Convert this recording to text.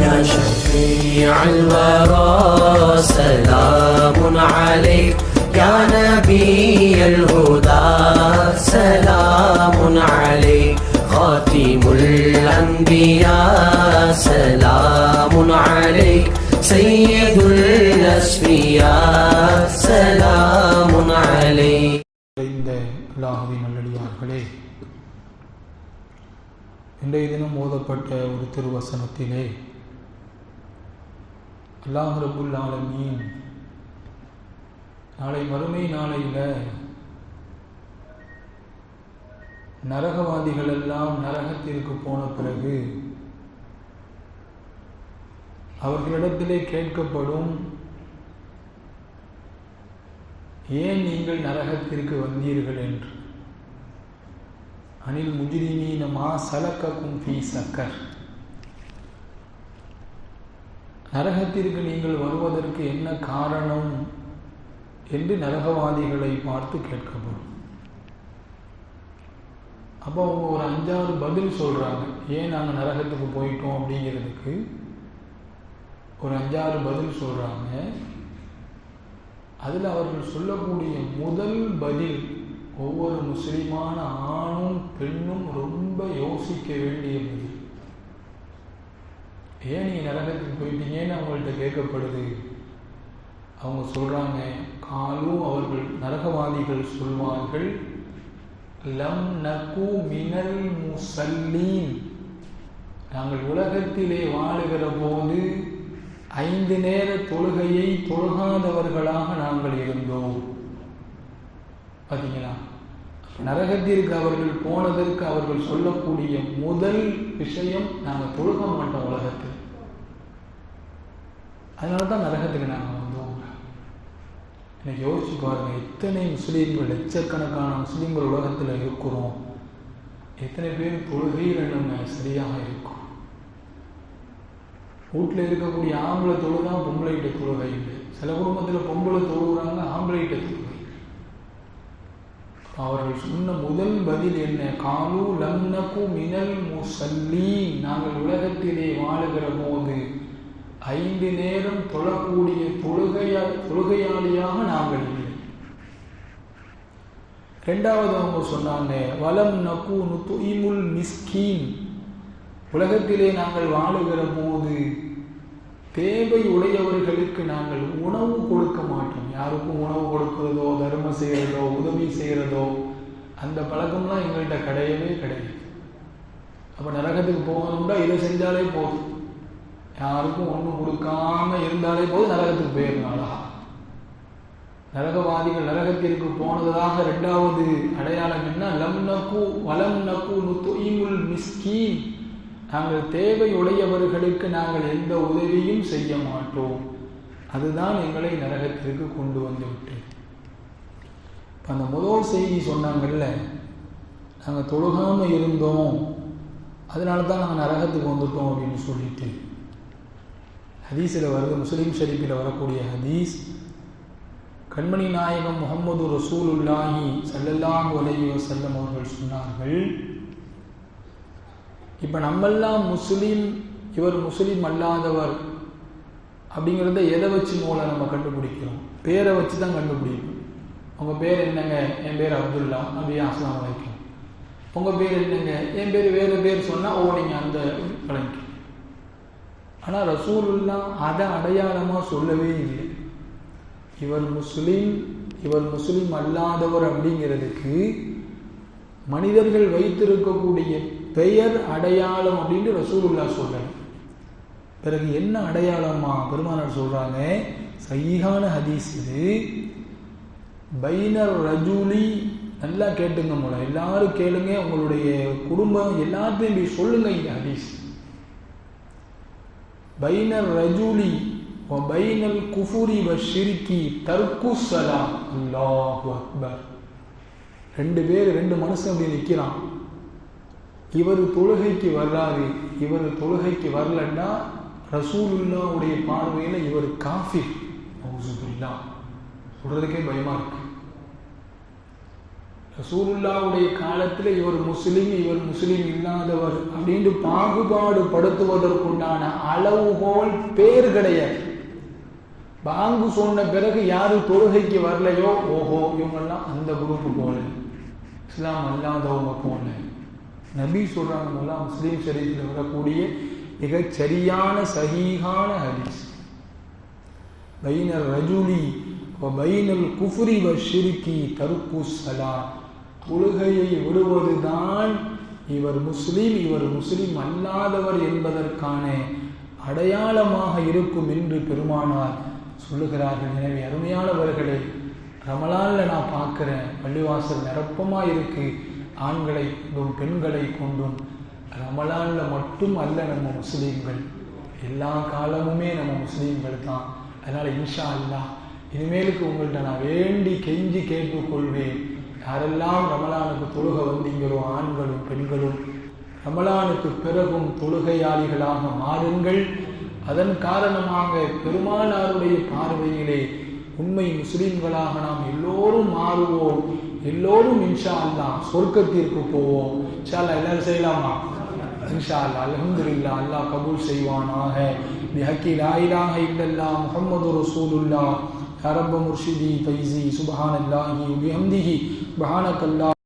يا شفيع الورى سلام عليك يا نبي الهدى سلام عليك خاتم الأنبياء سلام عليك سيد الأسفياء سلام عليك இந்த அல்லாஹுவின் நல்லடியார்களே இன்றைய தினம் ஓதப்பட்ட ஒரு திருவசனத்திலே அல்லாஹ் ரபுல் ஆலமீன் நாளை மறுமை நாளையில் நரகவாதிகள் எல்லாம் நரகத்திற்கு போன பிறகு அவர்களிடத்திலே கேட்கப்படும் ஏன் நீங்கள் நரகத்திற்கு வந்தீர்கள்? என்று. அனில் முஜிரிமீன மா சலக்கக்கும் ஃபீ சக்கர். நரகத்திற்கு நீங்கள் வருவதற்கு என்ன காரணம் என்று நரகவாதிகளை பார்த்து கேட்கப்படும். அப்போ அவங்க ஒரு அஞ்சாறு பதில் சொல்கிறாங்க ஏன் நாங்கள் நரகத்துக்கு போயிட்டோம் அப்படிங்கிறதுக்கு ஒரு அஞ்சாறு பதில் சொல்கிறாங்க அதில் அவர்கள் சொல்லக்கூடிய முதல் பதில் ஒவ்வொரு முஸ்லிமான ஆணும் பெண்ணும் ரொம்ப யோசிக்க வேண்டிய பதில் ஏன் நீ நரகத்துக்கு போயிட்டீங்கன்னு அவங்கள்ட்ட கேட்கப்படுது. அவங்க சொல்கிறாங்க காலும் அவர்கள் நரகவாதிகள் சொல்வார்கள் லம் நகு மினல் முசல்லீன். நாங்கள் உலகத்திலே வாழுகிற போது ஐந்து நேர தொழுகையை தொழுகாதவர்களாக நாங்கள் இருந்தோம். பார்த்தீங்களா நரகத்திற்கு அவர்கள் போனதற்கு அவர்கள் சொல்லக்கூடிய முதல் விஷயம் நாங்கள் தொழுக மாட்டோம் உலகத்தில். அதனால தான் நரகத்துக்கு நாங்கள் வந்தோம். எனக்கு யோசிச்சு பாருங்க எத்தனை முஸ்லீம்கள் லட்சக்கணக்கான முஸ்லீம்கள் உலகத்தில் இருக்கிறோம். எத்தனை பேர் தொழுகை நம்ம சரியாக இருக்கும். வீட்டில் இருக்கக்கூடிய ஆம்பளை தொழுதான் பொம்பளைகிட்ட தொழுகை இல்லை. சில குடும்பத்தில் பொம்பளை தொழுகிறாங்க ஆம்பளைகிட்ட தொழுகை அவர்கள் சொன்ன முதல் பதில் என்ன? காலு லம்னகு மினல் முசல்லி. நாங்கள் உலகத்திலே வாழுகிற போது ஐந்து நேரம் தொழக்கூடிய தொழுகையா தொழுகையாளியாக நாங்கள் இல்லை. ரெண்டாவது அவங்க சொன்னாங்க வலம் நகு நுத்துஇமுல் மிஸ்கீன். உலகத்திலே நாங்கள் வாழுகிற போது தேவை உடையவர்களுக்கு நாங்கள் உணவு கொடுக்க மாட்டோம். யாருக்கும் உணவு கொடுக்கிறதோ தர்மம் செய்கிறதோ உதவி செய்கிறதோ அந்த பழக்கம்லாம் எங்கள்கிட்ட கிடையவே கிடையாது. அப்போ நரகத்துக்கு போகணும்னா இதை செஞ்சாலே போதும். யாருக்கும் ஒன்றும் கொடுக்காம இருந்தாலே போதும் நரகத்துக்கு போயிடணும் அழகா. நரகவாதிகள் நரகத்திற்கு போனதாக ரெண்டாவது அடையாளம் என்ன? லம் நக்கு வலம் நக்கு நுத்துஇமுல் மிஸ்கீன். நாங்கள் தேவை உடையவர்களுக்கு நாங்கள் எந்த உதவியும் செய்ய மாட்டோம். அதுதான் எங்களை நரகத்திற்கு கொண்டு வந்துவிட்டு இப்போ அந்த முதல் செய்தி சொன்னாங்கல்ல நாங்கள் தொழுகாமல் இருந்தோம். அதனால தான் நாங்கள் நரகத்துக்கு வந்துட்டோம் அப்படின்னு சொல்லிட்டு. ஹதீஸில் வருது முஸ்லீம் ஷரீஃபில் வரக்கூடிய ஹதீஸ். கண்மணி நாயகம் முகமது ரசூலுல்லாஹி சல்லல்லாஹு அலைஹி செல்லம் அவர்கள் சொன்னார்கள் இப்போ நம்மெல்லாம் முஸ்லீம் இவர் முஸ்லீம் அல்லாதவர் அப்படிங்கிறத எதை வச்சு மூலம் நம்ம கண்டுபிடிக்கிறோம்? பேரை வச்சு தான் கண்டுபிடிக்கும் உங்கள் பேர் என்னங்க? என் பேர் அப்துல்லா அப்படியே அஸ்லாம் வலைக்கும் உங்கள் பேர் என்னங்க? என் பேர் வேறு பேர் சொன்னால் ஓ நீங்கள் அந்த வலைக்கும் ஆனால் ரசூலுல்லா அதை அடையாளமாக சொல்லவே இல்லை. இவர் முஸ்லீம் இவர் முஸ்லீம் அல்லாதவர் அப்படிங்கிறதுக்கு மனிதர்கள் வைத்திருக்கக்கூடிய பெயர் அடையாளம் அப்படின்னு ரசூலுல்லா சொல்றாங்க. பிறகு என்ன அடையாளமா பெருமானார் சொல்றாங்க? சைகான ஹதீஸ் இது. பைனர் ரஜூலி நல்லா கேட்டுங்க மூலம் எல்லாரும் கேளுங்க உங்களுடைய குடும்பம் எல்லாத்தையும் போய் சொல்லுங்க இந்த ஹதீஸ். பைனர் ரஜூலி பைனல் குஃபுரி வ ஷிரிக்கி தர்க்கு சலாம். அல்லாஹு அக்பர். ரெண்டு பேர் ரெண்டு மனுஷன் அப்படி நிற்கிறான் இவர் தொழுகைக்கு வர்றாரு இவர் தொழுகைக்கு வரலன்னா ரசூலுல்லாவுடைய பார்வையில் இவர் காஃபி சொல்றதுக்கே பயமா இருக்கு. ரசூலுல்லாவுடைய காலத்தில் இவர் முஸ்லீம் இவர் முஸ்லீம் இல்லாதவர் அப்படின்னு பாகுபாடு படுத்துவதற்குண்டான அளவுகோல் பேர் கிடையாது. பாங்கு சொன்ன பிறகு யாரு தொழுகைக்கு வரலையோ ஓஹோ இவங்கெல்லாம் அந்த குரூப்பு போல. இஸ்லாம் அல்லாதவங்க போல. நபி சொல்றாங்க முஸ்லீம் ஷரீஃபில் வரக்கூடிய மிகச்சரியான சரியான சஹீஹான ஹதீஸ். பைனர் ரஜுலி பைனல் குஃபுரி வ ஷிருக்கி தருப்பு சலா தொழுகையை விடுவதுதான் இவர் முஸ்லீம் இவர் முஸ்லீம் அல்லாதவர் என்பதற்கான அடையாளமாக இருக்கும் என்று பெருமானார் சொல்லுகிறார்கள். எனவே அருமையானவர்களே ரமலானில் நான் பார்க்குறேன் பள்ளிவாசல் நிரப்பமாக இருக்கு? ஆண்களை கொண்டும் பெண்களை கொண்டும் ரமலானில் மட்டும் அல்ல நம்ம முஸ்லீம்கள். எல்லா காலமுமே நம்ம முஸ்லீம்கள் தான். அதனால் இன்ஷா அல்லா இனிமேலுக்கு உங்கள்கிட்ட நான் வேண்டி கெஞ்சி கேட்டுக்கொள்வேன். யாரெல்லாம் ரமலானுக்கு தொழுக வந்தீங்களோ ஆண்களும் பெண்களும் ரமலானுக்கு பிறகும் தொழுகையாளிகளாக மாறுங்கள். அதன் காரணமாக பெருமானாருடைய பார்வையிலே உண்மை முஸ்லீம்களாக நாம் எல்லோரும் மாறுவோம். எல்லோரும் இன்ஷா அல்லா சொர்க்கத்திற்கு போவோம். இன்ஷா அல்லா எல்லாரும் செய்யலாமா? இன்ஷா அல்லா அல்ஹம்துலில்லா அல்லாஹ் கபூல் செய்வானாக. பிஹக்கி லா இலாஹ இல்லல்லா முஹம்மது ரசூலுல்லாஹ். யா ரப்ப முர்ஷிதி ஃபைசி சுப்ஹானல்லாஹி பிஹம்திஹி சுப்ஹானக்கல்லா